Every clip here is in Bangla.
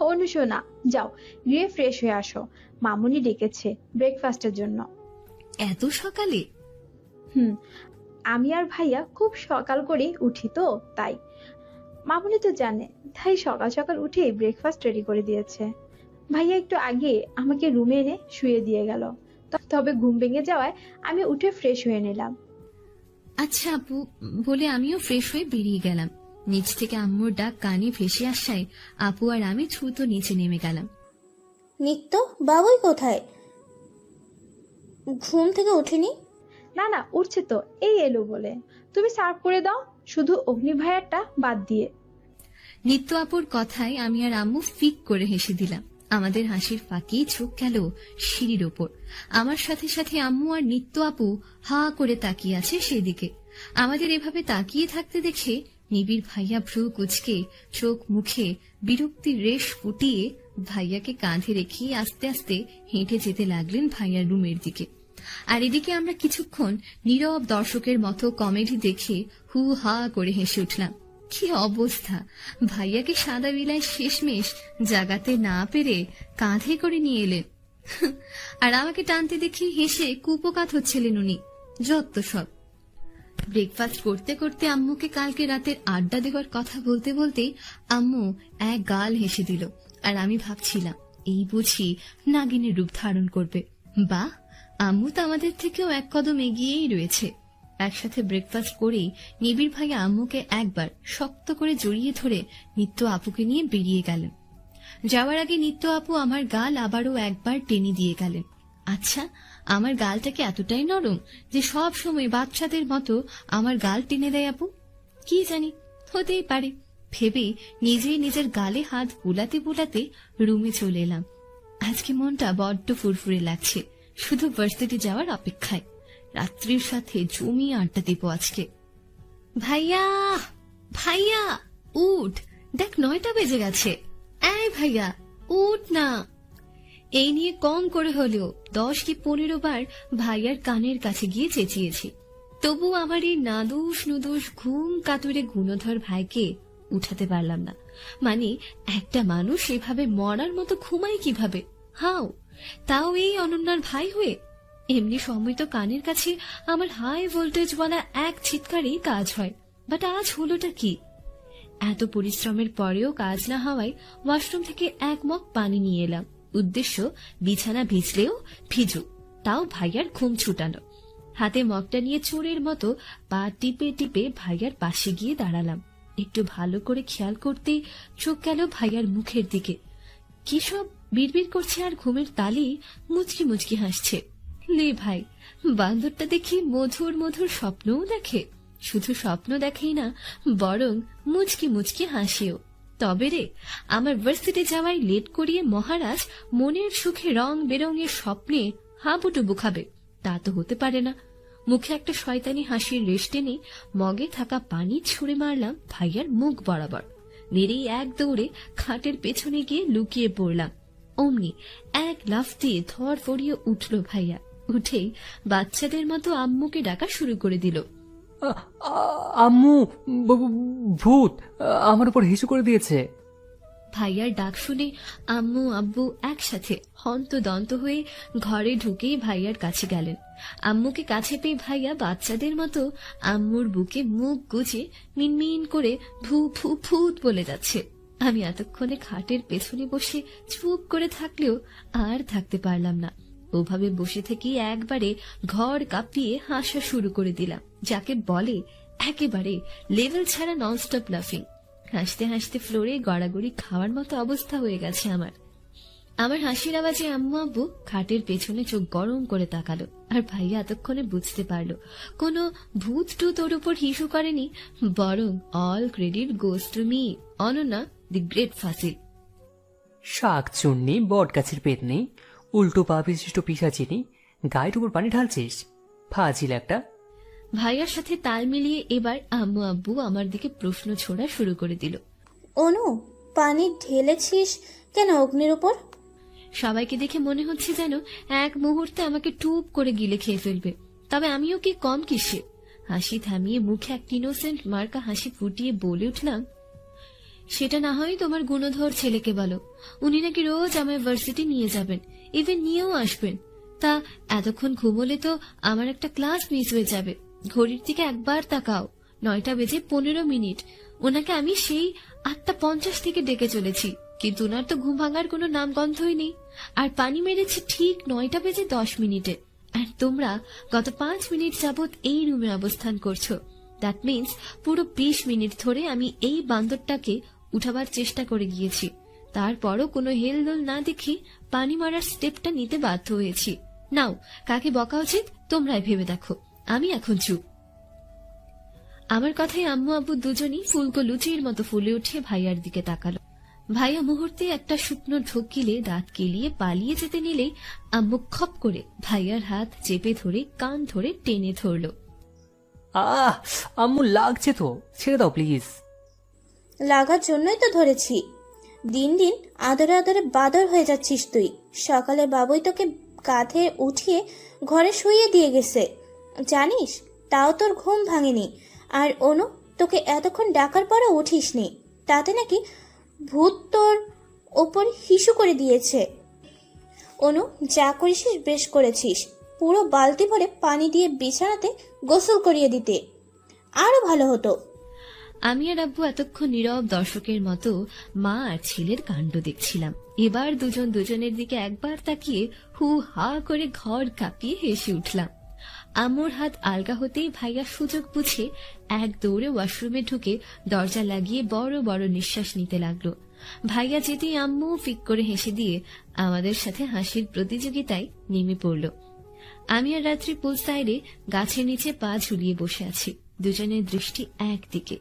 অনুশোনা যাও গিয়ে ফ্রেশ হয়ে আসো। মামুনি ডেকেছে ব্রেকফাস্টের জন্য। এত সকালে? হুম আমি আর ভাইয়া খুব সকাল করে উঠি তো তাই। মামুনি তো জানে তাই সকাল সকাল উঠে ব্রেকফাস্ট রেডি করে দিয়েছে। ভাইয়া একটু আগে আমাকে রুমে এনে শুয়ে দিয়ে গেল। তবে ঘুম ভেঙে যাওয়ায় আমি উঠে ফ্রেশ হয়ে নিলাম। আচ্ছা আপু বলে আমিও ফ্রেশ হয়ে বেরিয়ে গেলাম। নিচ থেকে আম্মুর ডাক কানে ভেসে আসায় আপু আর আমি দ্রুত নিচে নেমে গেলাম। নিত্য বাবুই কোথায়? ঘুম থেকে ওঠেনি না না উঠছে তো এই এলো বলে। তুমি সার্ভ করে দাও শুধু অগ্নি ভাইয়ারটা বাদ দিয়ে। নিত্য আপুর কথায় আমি আর আম্মু ফিক করে হেসে দিলাম। আমাদের হাসির ফাঁকি চোখ গেল সিঁড়ির ওপর। আমার সাথে সাথে আম্মু আর নিত্য আপু হা করে তাকিয়ে আছে সেদিকে। আমাদের এভাবে তাকিয়ে থাকতে দেখে নিবিড় ভাইয়া ভ্রু কুচকে চোখ মুখে বিরক্তির রেশ ফুটিয়ে ভাইয়াকে কাঁধে রেখে আস্তে আস্তে হেঁটে যেতে লাগলেন ভাইয়ার রুমের দিকে। আর এদিকে আমরা কিছুক্ষণ নীরব দর্শকের মতো কমেডি দেখে হু হা করে হেসে উঠলাম। কি অবস্থা? ভাইয়াকে সাদা বিলায় শেষমেশ জাগাতে না পেরে কাঁধে করে নিয়ে এলেন। আর আমাকে টানতে দেখি হেসে কুপকাত হচ্ছিলেন উনি। যত সব। ব্রেকফাস্ট করতে করতে আম্মুকে কালকে রাতের আড্ডা দেওয়ার কথা বলতে বলতেই আম্মু এক গাল হেসে দিল। আর আমি ভাবছিলাম, এই বুঝি নাগিনের রূপ ধারণ করবে। বাহ! আম্মু তো আমাদের থেকেও এক কদম এগিয়েই রয়েছে। একসাথে ব্রেকফাস্ট করেই নিবিড় ভাই আম্মুকে একবার শক্ত করে জড়িয়ে ধরে নিত্য আপুকে নিয়ে বেরিয়ে গেলেন। যাওয়ার আগে নিত্য আপু আমার গাল আবারও একবার টেনে দিয়ে গেলেন। আচ্ছা আমার গালটা কি এতটাই নরম যে সব সময় বাচ্চাদের মতো আমার গাল টেনে দেয় আপু? কি জানি, হতেই পারে। ভেবে নিজেই নিজের গালে হাত বুলাতে বুলাতে রুমে চলে এলাম। আজকে মনটা বড্ড ফুরফুরে লাগছে, শুধু ভার্সিটি যাওয়ার অপেক্ষায়। রাত্রির সাথে জমি আড্ডা দেবো আজকে। ভাইয়া ভাইয়া, উঠ। দেখ, নয়টা বেজে গেছে। এই ভাইয়া, উঠ না। এই নিয়ে কম করে হলেও দশ কি পনেরো বার ভাইয়ার কানের কাছে গিয়ে চেঁচিয়েছি। তবু আমার এই নাদুস নুদুস ঘুম কাতুরে গুণধর ভাইকে উঠাতে পারলাম না। মানে একটা মানুষ এভাবে মরার মতো ঘুমায় কীভাবে? হাও, তাও এই অনন্যার ভাই হয়ে এমনি সময় তো কানের কাছে আমার হাই ভোল্টেজ বলা এক চিৎকারেই কাজ হয়। বাট আজ হলোটা কি? এত পরিশ্রমের পরেও কাজ না হওয়ায় ওয়াশরুম থেকে এক মগ পানি নিয়ে এলাম। উদ্দেশ্য, বিছানা ভিজলেও ভিজুক তাও ভাইয়ার ঘুম ছুটানো। হাতে মগটা নিয়ে চোরের মতো পা টিপে টিপে ভাইয়ার পাশে গিয়ে দাঁড়ালাম। একটু ভালো করে খেয়াল করতেই চোখ গেল ভাইয়ার মুখের দিকে। কি সব বিড়বিড় করছে আর ঘুমের তালি মুচকি মুচকি হাসছে। লে ভাই। বান্দরটা দেখি মধুর মধুর স্বপ্নও দেখে। শুধু স্বপ্ন দেখেই না, বরং মুচকি মুচকি হাসিও। তবে রে, আমার ভার্সিটি যাওয়ায় লেট করিয়ে মহারাজ মনের সুখে রং বেরঙের স্বপ্নে হাবুডুবু খাবে। তা তো হতে পারে না। মুখে একটা শয়তানি হাসির রেশ টেনে মগে থাকা পানি ছুঁড়ে মারলাম ভাইয়ার মুখ বরাবর। নেড়েই এক দৌড়ে খাটের পেছনে গিয়ে লুকিয়ে পড়লাম। অমনি এক লাফ দিয়ে ধর ফড়িয়ে উঠল ভাইয়া। উঠেই বাচ্চাদের মতো আম্মুকে ডাকা শুরু করে দিল। আম্মু ভূত আমার উপর হিসু করে দিয়েছে। ভাইয়ার ডাক শুনে আম্মু আব্বু একসাথে হন্তদন্ত হয়ে ঘরে ঢুকেই ভাইয়ার কাছে গেলেন। আম্মুকে কাছে পেয়ে ভাইয়া বাচ্চাদের মতো আম্মুর বুকে মুখ গুজে মিনমিন করে ভু ফু ফুত বলে যাচ্ছে। আমি এতক্ষণে খাটের পেছনে বসে চুপ করে থাকলেও আর থাকতে পারলাম না। ওভাবে বসে থেকে একবারে ঘর কাঁপিয়ে হাসা শুরু করে দিলাম, যাকে বলে একেবারে লেভেল ছাড়া ননস্টপ লাফিং হাসতে হাসতে ফ্লোরে গড়াগড়ি খাওয়ার মতো অবস্থা হয়ে গেছে আমার। আমার হাসির আওয়াজে আম্মু আব্বু খাটের পেছনে চোখ গরম করে তাকালো, আর ভাইয়া এতক্ষণে বুঝতে পারল, কোনো ভূত টুত ওর উপর হিসু করেনি, বরং all credit goes to me Ananya the great ফাসিল শাক, চুন্নি বট গাছের পেতনি উল্টো পা বিশিষ্ট পিসাচিনি গায়ের উপর পানি ঢালছিস? ফাজিল একটা। ভাইয়ার সাথে তাল মিলিয়ে এবার আম্মু আব্বু আমার দিকে প্রশ্ন ছোড়া শুরু করে দিল। অনু পানি ঢেলেছিস কেন অগ্নির উপর? সবাইকে দেখে মনে হচ্ছে যেন এক মুহূর্তে আমাকে টুপ করে গিলে খেয়ে ফেলবে। তবে আমিও কি কম কিসে? হাসি থামিয়ে মুখে এক ইনোসেন্ট মার্কা হাসি ফুটিয়ে বলে উঠলাম সেটা না হয় তোমার গুণধর ছেলেকে বলো। উনি নাকি রোজ আমার ভার্সিটি নিয়ে যাবেন ইভেন নিয়েও আসবেন। তা এতক্ষণ ঘুমোলে তো আমার একটা ক্লাস মিস হয়ে যাবে। ঘড়ির দিকে একবার তাকাও, নয়টা বেজে পনেরো মিনিট। ওনাকে আমি সেই আটটা পঞ্চাশ থেকে ডেকে চলেছি, কিন্তু ওনার তো ঘুম ভাঙার কোনো নামগন্ধই নেই। আর পানি মেরেছি ঠিক নয়টা বেজে দশ মিনিটে। আর তোমরা গত পাঁচ মিনিট যাবৎ এই রুমে অবস্থান করছ। দ্যাট মিন্স পুরো বিশ মিনিট ধরে আমি এই বান্দরটাকে উঠাবার চেষ্টা করে গিয়েছি। তারপরও কোনো হেলদোল না দেখে পানি মারার স্টেপটা নিতে বাধ্য হয়েছি। নাও, কাকে বকা উচিত তোমরাই ভেবে দেখো। আমি এখন চুপ। আমার কথায় আম্মু আব্বু দুজনই ফুলকো লুচির মতো ফুলে উঠে ভাইয়ার দিকে তাকালো। ভাইয়া মুহূর্তে একটা শুকনো ঢোক গিলে দাঁত কেলিয়ে পালিয়ে যেতে নিলেই আম্মু খপ করে ভাইয়ার হাত চেপে ধরে, কান ধরে টেনে ধরল। আহ, আম্মু লাগছে তো। ছেড়ে দাও, প্লিজ। লাগার জন্যই তো ধরেছি। দিন দিন আদরে আদরে বাদর হয়ে যাচ্ছিস তুই। সকালে বাবুই তোকে কাঁধে উঠিয়ে ঘরে শুইয়ে দিয়ে গেছে। জানিস, তাও তোর ঘুম ভাঙেনি। আর অনু, তোকে এতক্ষণ ডাকার পরে উঠিসনি। তাতে নাকি ভূত তোর ওপর হিসু করে দিয়েছে। অনু, যা করেছিস বেশ করেছিস। পুরো বালতি ভরে পানি দিয়ে বিছানাতে গোসল করিয়ে দিতে। আরও ভালো হতো। আমি আর আব্বু এতক্ষণ নীরব দর্শকের মতো মা আর ছেলের কাণ্ড দেখছিলাম। এবার দুজন দুজনের দিকে একবার তাকিয়ে হু হা করে ঘর কাঁপিয়ে হেসে উঠলাম। আম্মুর হাত আলগা হতেই ভাইয়া সুযোগ বুঝে এক দৌড়ে ওয়াশরুমে ঢুকে দরজা লাগিয়ে বড় বড় নিঃশ্বাস নিতে লাগল। ভাইয়া যেতেই আম্মু ফিক করে হেসে দিয়ে আমাদের সাথে হাসির প্রতিযোগিতায় নেমে পড়ল। আমি আর রাত্রি পুল সাইডে গাছের নিচে পা ঝুলিয়ে বসে আছি। দুজনের দৃষ্টি একদিকে,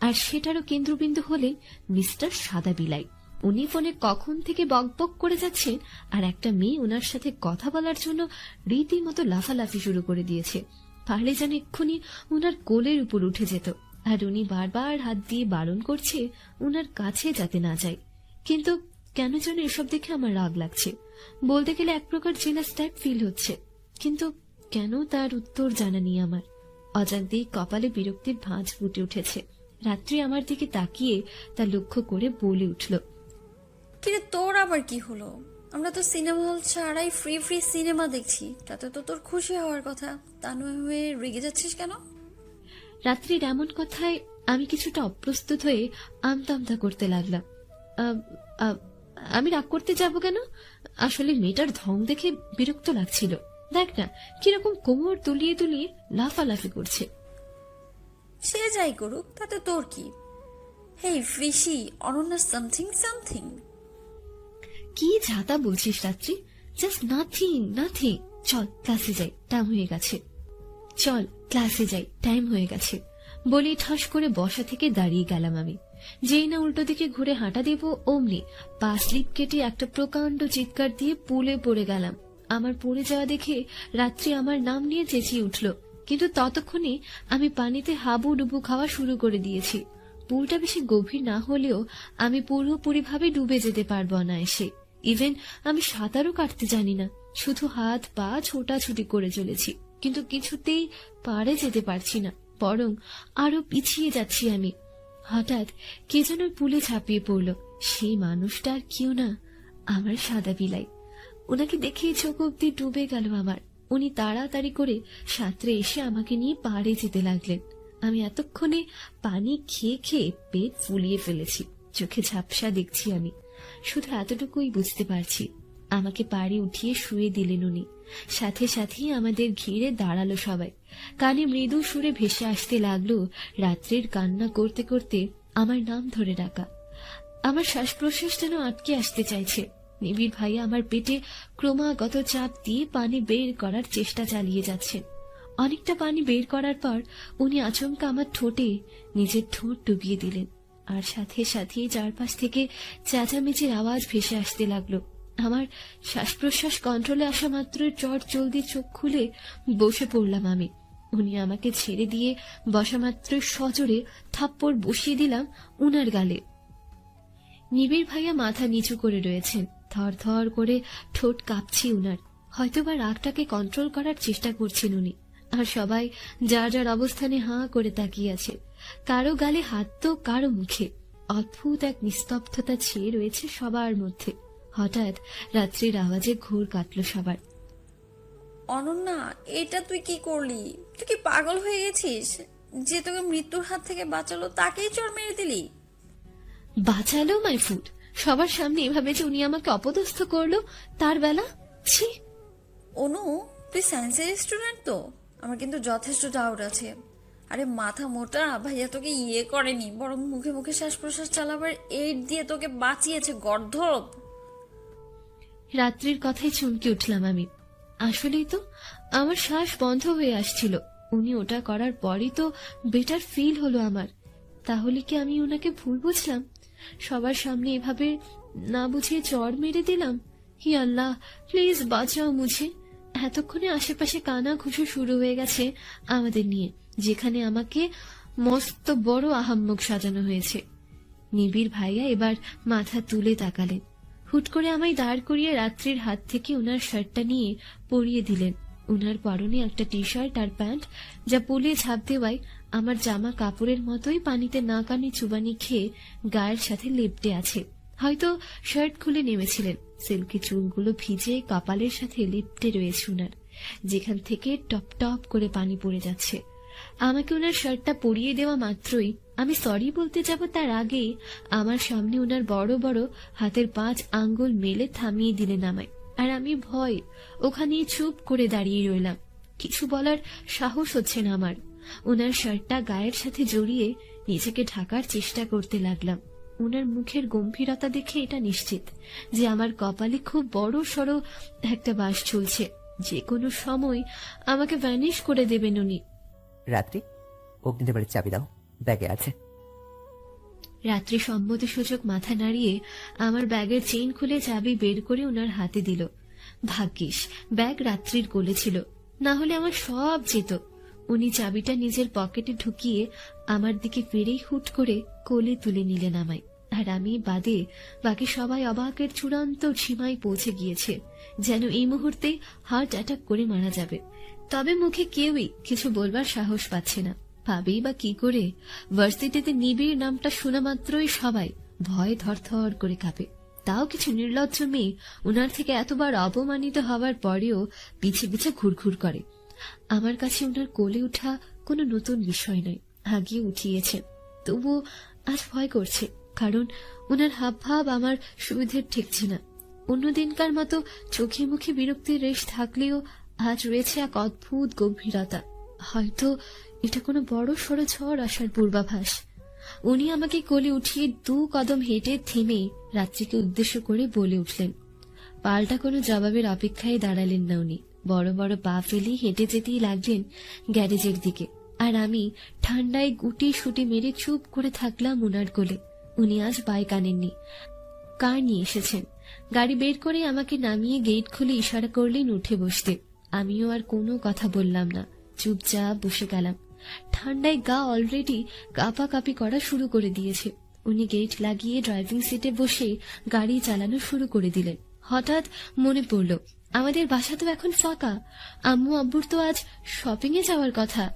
আর সেটারও কেন্দ্রবিন্দু হলেন মিস্টার সাদা বিলাই উনি ফোনে কখন থেকে বকবক করে যাচ্ছেন, আর একটা মেয়ে ওনার সাথে কথা বলার জন্য রীতিমতো লাফালাফি শুরু করে দিয়েছে। পারলে যেন এক্ষুনি ওনার কোলের উপর উঠে যেত, আর উনি বারবার হাত দিয়ে বারণ করছে ওনার কাছে যাতে না যায়। কিন্তু কেন যেন এসব দেখে আমার রাগ লাগছে। বলতে গেলে এক প্রকার জেলাস টাইপ ফিল হচ্ছে। কিন্তু কেন তার উত্তর জানা নেই আমার। অজান্তেই কপালে বিরক্তির ভাঁজ ফুটে উঠেছে। রাত্রি আমার দিকে তাকিয়ে তা লক্ষ্য করে বলে উঠল কিরে তোর আবার কি হলো? আমরা তো সিনেমা হল ছাড়াই ফ্রি ফ্রি সিনেমা দেখছি। তাতে তো তোর খুশি হওয়ার কথা। তা নয় হয়ে রেগে যাচ্ছিস কেন? রাত্রির এমন কথায় আমি কিছুটা অপ্রস্তুত হয়ে আমতামতা করতে লাগলাম। আমি রাগ করতে যাব কেন? আসলে মেয়েটার ধং দেখে বিরক্ত লাগছিল। দেখ না কীরকম কোমর তুলিয়ে তুলিয়ে লাফালাফি করছে। সে যাই করুক তাতে তোর কি? Hey fishy Ananya something something কি ঝাতা বলছিস রাত্রি? জাস্ট নাথিং নাথিং চল ক্লাসে যাই টাইম হয়ে গেছে। চল ক্লাসে যাই টাইম হয়ে গেছে। বলি ঠাস করে বসা থেকে দাঁড়িয়ে গেলাম আমি। যেই না উল্টো দিকে ঘুরে হাঁটা দেব অমনি পা স্লিপ কেটে একটা প্রকাণ্ড চিৎকার দিয়ে পুলে পড়ে গেলাম। আমার পড়ে যাওয়া দেখে রাত্রি আমার নাম নিয়ে চেঁচিয়ে উঠল। কিন্তু ততক্ষণে আমি পানিতে হাবু ডুবু খাওয়া শুরু করে দিয়েছি। পুলটা বেশি গভীর না হলেও আমি পুরোপুরিভাবে ডুবে যেতে পারব না এসে ইভেন আমি সাঁতারও কাটতে জানি না, শুধু হাত, পা ছোটাছুটি করে চলেছি। কিন্তু কিছুতেই পারে যেতে পারছি না, বরং আরও পিছিয়ে যাচ্ছি আমি। হঠাৎ কে যেন পুলে ঝাঁপিয়ে পড়ল। সেই মানুষটা আর কেউ না, আমার সাদা বিলাই। ওনাকে দেখে চোখ অব্দি ডুবে গেল আমার। উনি তাড়াতাড়ি করে সাঁতরে এসে আমাকে নিয়ে পাড়ে যেতে লাগলেন। আমি এতক্ষণে পানি খেয়ে খেয়ে পেট ফুলিয়ে ফেলেছি। চোখে ঝাপসা দেখছি আমি। শুধু এতটুকুই বুঝতে পারছি। আমাকে পাড়ে উঠিয়ে শুয়ে দিলেন উনি। সাথে সাথেই আমাদের ঘিরে দাঁড়াল সবাই। কানে মৃদু সুরে ভেসে আসতে লাগল রাত্রির কান্না করতে করতে আমার নাম ধরে ডাকা। আমার শ্বাস প্রশ্বাস যেন আটকে আসতে চাইছে। নিবিড় ভাইয়া আমার পেটে ক্রমাগত চাপ দিয়ে পানি বের করার চেষ্টা চালিয়ে যাচ্ছেন। অনেকটা পানি বের করার পর উনি আচমকা আমার ঠোঁটে নিজের ঠোঁট ডুবিয়ে দিলেন আর সাথে সাথে চারপাশ থেকে চেঁচামেচির আওয়াজ ভেসে আসতে লাগল। আমার শ্বাস প্রশ্বাস কন্ট্রোলে আসা মাত্র চট জলদি চোখ খুলে বসে পড়লাম আমি। উনি আমাকে ছেড়ে দিয়ে বসা মাত্র সজোরে থাপ্পড় বসিয়ে দিলাম উনার গালে। নিবিড় ভাইয়া মাথা নিচু করে রয়েছেন। থর থর করে ঠোঁট কাঁপছি উনার। হয়তোবা রাগটাকে কন্ট্রোল করার চেষ্টা করছেন উনি। আর সবাই যার যার অবস্থানে হাঁ করে তাকিয়ে আছে। কারও গালে হাত তো কারও মুখে। অদ্ভুত এক নিস্তব্ধতা ছেয়ে রয়েছে সবার মধ্যে। হঠাৎ রাত্রির আওয়াজে ঘোর কাটল সবার। অনন্যা এটা তুই কি করলি? তুই কি পাগল হয়ে গেছিস? যে তোকে মৃত্যুর হাত থেকে বাঁচালো তাকেই চর মেরে দিলি। বাঁচালো মাই ফুড সবার সামনে এভাবে যে উনি আমাকে অপদস্থ করল তার বেলা? ছি। অনু তুই সায়েন্সের স্টুডেন্ট তো? আমার কিন্তু যথেষ্ট ডাউট আছে। আরে মাথা মোটা ভাইয়া তোকে ইয়ে করেনি বরং মুখে মুখে শ্বাস প্রশ্বাস চালাবার এইড দিয়ে তোকে বাঁচিয়েছে গর্ধব। রাত্রির কথায় চমকে উঠলাম আমি। আসলেই তো আমার শ্বাস বন্ধ হয়ে আসছিল। উনি ওটা করার পরই তো বেটার ফিল হলো আমার। তাহলে কি আমি ওনাকে ভুল বুঝলাম? সবার সামনে এভাবে না বুঝিয়ে চর মেরে দিলাম? হি আল্লাহ, প্লিজ বাঁচাও মুঝে। এতক্ষণে আশেপাশে কানা ঘুষো শুরু হয়ে গেছে আমাদের নিয়ে, যেখানে আমাকে মস্ত বড় আহাম্মক সাজানো হয়েছে। নিবিড় ভাইয়া এবার মাথা তুলে তাকালেন। হুট করে আমায় দাঁড় করিয়ে রাত্রির হাত থেকে ওনার শার্টটা নিয়ে পরিয়ে দিলেন। ওনার পরনে একটা টি শার্ট আর প্যান্ট, যা পুলে ঝাঁপ দেওয়ায় আমার জামা কাপড়ের মতোই পানিতে না কানে চুবানি খেয়ে গায়ের সাথে লেপটে আছে। হয়তো শার্ট খুলে নেমেছিলেন। সিল্কি চুলগুলো ভিজে কপালের সাথে লেপটে রয়েছে ওনার যেখান থেকে টপ টপ করে পানি পড়ে যাচ্ছে। আমাকে ওনার শার্টটা পরিয়ে দেওয়া মাত্রই আমি সরি বলতে যাব তার আগেই আমার সামনে ওনার বড় বড় হাতের পাঁচ আঙ্গুল মেলে থামিয়ে দিলেন আমায়। আর আমি ভয়। ওখানে চুপ করে দাঁড়িয়ে রইলাম। কিছু বলার সাহস হচ্ছে না আমার। ওনার শার্টটা গায়ের সাথে জড়িয়ে নিজেকে ঢাকার চেষ্টা করতে লাগলাম। ওনার মুখের গম্ভীরতা দেখে এটা নিশ্চিত যে আমার কপালে খুব বড় সড়ো একটা বাস চলছে। যে কোনো সময় আমাকে ভ্যানিশ করে দেবেন উনি। রাত্রি, অগ্নিদেবের চাবি দাও। ব্যাগে আছে। রাত্রি সম্মতি সূচক মাথা নাড়িয়ে আমার ব্যাগের চেইন খুলে চাবি বের করে ওনার হাতে দিল। ভাগ্যিস, ব্যাগ রাত্রির কোলে ছিল। না হলে আমার সব যেত। উনি চাবিটা নিজের পকেটে ঢুকিয়ে আমার দিকে ফিরেই হুট করে কোলে তুলে নিলেন আমায়। আর আমি বাদে বাকি সবাই অবাকের চূড়ান্ত সীমায় পৌঁছে গিয়েছে, যেন এই মুহূর্তে হার্ট অ্যাটাক করে মারা যাবে। তবে মুখে কেউই কিছু বলবার সাহস পাচ্ছে না। পাবেই বা কি করে? ভার্সিটিতে নিবিড় নামটা শোনা মাত্রই সবাই ভয় থরথর করে কাঁপে। তাও কিছু নির্লজ্জ মেয়ে ওনার থেকে এতবার অপমানিত হওয়ার পরেও পিছে পিছে ঘুরঘুর করে। আমার কাছে ওনার কোলে ওঠা কোনো নতুন বিষয় নয়, আগিয়ে উঠিয়েছে। তবুও আজ ভয় করছে, কারণ ওনার হাব ভাব আমার সুবিধের ঠেকছে না। অন্যদিনকার মতো চোখে মুখে বিরক্তির রেশ থাকলেও আজ রয়েছে এক অদ্ভুত গম্ভীরতা হয়তো এটা কোনো বড় সড় ঝড় আসার পূর্বাভাস। উনি আমাকে কোলে উঠিয়ে দু কদম হেঁটে থেমে রাত্রিকে উদ্দেশ্য করে বলে উঠলেন। পাল্টা কোনো জবাবের অপেক্ষায় দাঁড়ালেন না উনি। বড় বড় পা ফেলে হেঁটে যেতেই লাগলেন গ্যারেজের দিকে। আর আমি ঠান্ডায় গুটি সুটি মেরে চুপ করে থাকলাম ওনার কোলে। উনি আজ বাইক আনেননি কার নিয়ে এসেছেন? গাড়ি বের করে আমাকে নামিয়ে গেট খুলে ইশারা করলেন উঠে বসতে। আমিও আর কোনো কথা বললাম না। চুপচাপ বসে গেলাম। ঠান্ডায় গা অলরেডি কাঁপাকাঁপি করা শুরু করে দিয়েছে। উনি গেট লাগিয়ে ড্রাইভিং সিটে বসে গাড়ি চালানো শুরু করে দিলেন। হঠাৎ মনে পড়ল, আমাদের বাসা তো এখন ফাঁকা। আম্মু আব্বুর তো আজ শপিং এ যাওয়ার কথা।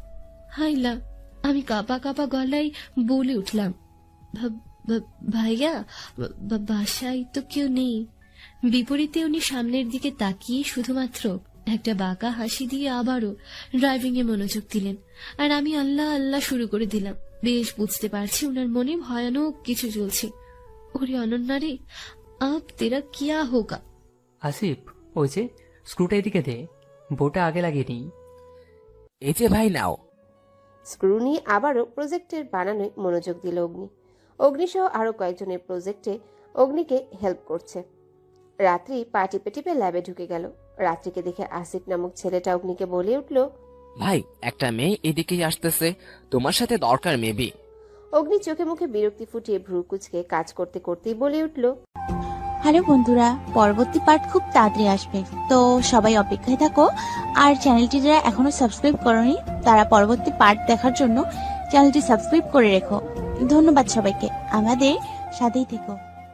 হাইলা আমি কাপা কাপা গলায় বলে উঠলাম, "ভা- ভা- ভাইয়া বাসায় তো কেউ নেই। বিপরীতে উনি সামনের দিকে তাকিয়ে শুধুমাত্র একটা বাঁকা হাসি দিয়ে আবারও ড্রাইভিং এ মনোযোগ দিলেন। আর আমি আল্লাহ আল্লাহ শুরু করে দিলাম। বেশ বুঝতে পারছি ওনার মনে ভয়ানক কিছু চলছে ওরে অনন্যা রে আপ তেরা কিয়া হোগা? আসিফ ওই যে স্ক্রুটা এদিকে দে। বোটা আগে লাগিয়ে নিই। এই যে ভাই নাও। স্ক্রু নিয়ে আবারও প্রজেক্টের বানানোয় মনোযোগ দিল অগ্নি। অগ্নিসহ আরও কয়েকজনের প্রজেক্টে অগ্নিকে হেল্প করছে। রাত্রি পা টিপে টিপে ল্যাবে ঢুকে গেল। রাত্রিকে দেখে আসিফ নামক ছেলেটা অগ্নিকে বলে উঠল ভাই একটা মেয়ে এদিকেই আসতেছে। তোমার সাথে দরকার মেবি অগ্নি চোখে মুখে বিরক্তি ফুটিয়ে ভ্রু কুচকে কাজ করতে করতেই বলে উঠল হ্যালো বন্ধুরা পরবর্তী পার্ট খুব তাড়াতাড়ি আসবে। তো সবাই অপেক্ষায় থাকো আর চ্যানেলটি যারা এখনও সাবস্ক্রাইব করনি তারা পরবর্তী পার্ট দেখার জন্য চ্যানেলটি সাবস্ক্রাইব করে রেখো। ধন্যবাদ সবাইকে। আমাদের সাথেই থেকো।